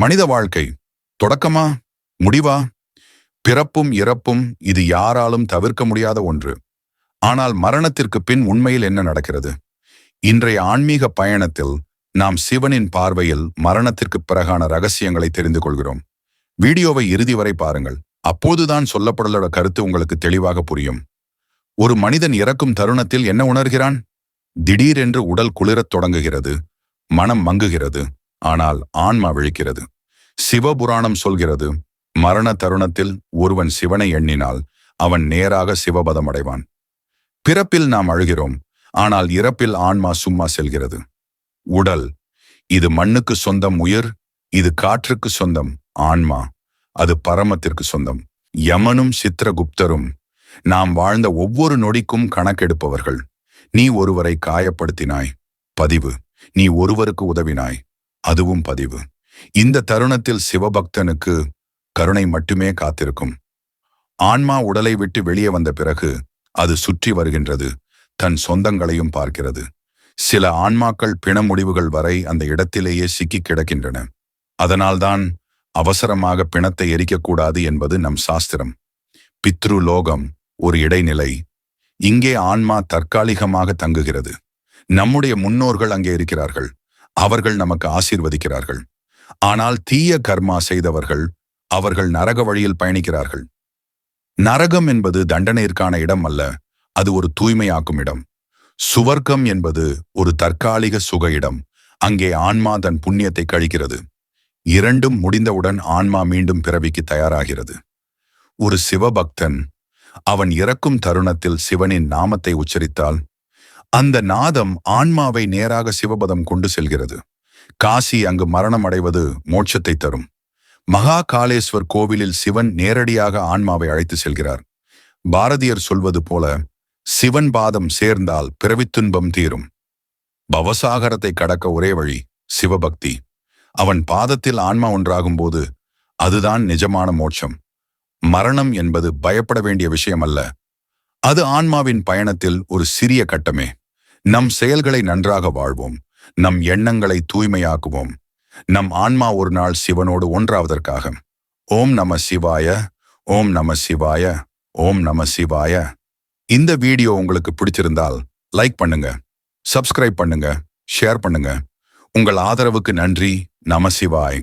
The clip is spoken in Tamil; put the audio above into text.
மனித வாழ்க்கை. தொடக்கமா? முடிவா? பிறப்பும் இறப்பும் இது யாராலும் தவிர்க்க முடியாத ஒன்று. ஆனால் மரணத்திற்கு பின் உண்மையில் என்ன நடக்கிறது? இன்றைய ஆன்மீக பயணத்தில் நாம் சிவனின் பார்வையில் மரணத்திற்கு பிறகான ரகசியங்களை தெரிந்து கொள்கிறோம். வீடியோவை இறுதி வரை பாருங்கள். அப்போதுதான் சொல்லப்படலோட கருத்து உங்களுக்கு தெளிவாக புரியும். ஒரு மனிதன் இறக்கும் தருணத்தில் என்ன உணர்கிறான்? திடீரென்று உடல் குளிரத் தொடங்குகிறது. மனம் மங்குகிறது. ஆனால் ஆன்மா விழிக்கிறது. சிவபுராணம் சொல்கிறது மரண தருணத்தில் ஒருவன் சிவனை எண்ணினால் அவன் நேராக சிவபதம் அடைவான் பிறப்பில் நாம் அழுகிறோம் ஆனால் இறப்பில் ஆன்மா சும்மா செல்கிறது. உடல் இது மண்ணுக்கு சொந்தம் உயிர் இது காற்றுக்கு சொந்தம் ஆன்மா அது பரமத்திற்கு சொந்தம். யமனும் சித்திரகுப்தரும் நாம் வாழ்ந்த ஒவ்வொரு நொடிக்கும் கணக்கெடுப்பவர்கள். நீ ஒருவரை காயப்படுத்தினாய் பதிவு நீ ஒருவருக்கு உதவினாய். அதுவும் பதிவு. இந்த தருணத்தில் சிவபக்தனுக்கு கருணை மட்டுமே காத்திருக்கும். ஆன்மா உடலை விட்டு வெளியே வந்த பிறகு அது சுற்றி வருகின்றது. தன் சொந்தங்களையும் பார்க்கிறது. சில ஆன்மாக்கள் பிண முடிவுகள் வரை அந்த இடத்திலேயே சிக்கி கிடக்கின்றன. அதனால்தான் அவசரமாக பிணத்தை எரிக்கக்கூடாது என்பது நம் சாஸ்திரம். பித்ரு லோகம் ஒரு இடைநிலை. இங்கே ஆன்மா தற்காலிகமாக தங்குகிறது. நம்முடைய முன்னோர்கள் அங்கே இருக்கிறார்கள். அவர்கள் நமக்கு ஆசீர்வதிக்கிறார்கள். ஆனால் தீய கர்மா செய்தவர்கள் அவர்கள் நரக வழியில் பயணிக்கிறார்கள். நரகம் என்பது தண்டனையிற்கான இடம் அல்ல அது ஒரு தூய்மையாக்கும் இடம். சுவர்க்கம் என்பது ஒரு தற்காலிக சுக இடம் அங்கே ஆன்மா தன் புண்ணியத்தை கழிக்கிறது. இரண்டும் முடிந்தவுடன் ஆன்மா மீண்டும் பிறவிக்கு தயாராகிறது. ஒரு சிவபக்தன் அவன் இறக்கும் தருணத்தில் சிவனின் நாமத்தை உச்சரித்தால் அந்த நாதம் ஆன்மாவை நேராக சிவபதம் கொண்டு செல்கிறது. காசி அங்கு மரணம் அடைவது மோட்சத்தை தரும். மகா காளேஸ்வர் கோவிலில் சிவன் நேரடியாக ஆன்மாவை அழைத்து செல்கிறார். பாரதியர் சொல்வது போல சிவன் பாதம் சேர்ந்தால் பிறவித்துன்பம் தீரும். பவசாகரத்தை கடக்க ஒரே வழி சிவபக்தி. அவன் பாதத்தில் ஆன்மா ஒன்றாகும் போது அதுதான் நிஜமான மோட்சம். மரணம் என்பது பயப்பட வேண்டிய விஷயம் அல்ல அது ஆன்மாவின் பயணத்தில் ஒரு சிறிய கட்டமே. நம் செயல்களை நன்றாக வாழ்வோம். நம் எண்ணங்களை தூய்மையாக்குவோம். நம் ஆன்மா ஒரு நாள் சிவனோடு ஒன்றாவதற்காக. ஓம் நம சிவாய ஓம் நம சிவாய ஓம் நம சிவாய. இந்த வீடியோ உங்களுக்கு பிடிச்சிருந்தால் லைக் பண்ணுங்க சப்ஸ்கிரைப் பண்ணுங்க ஷேர் பண்ணுங்க. உங்கள் ஆதரவுக்கு நன்றி. நம சிவாய்.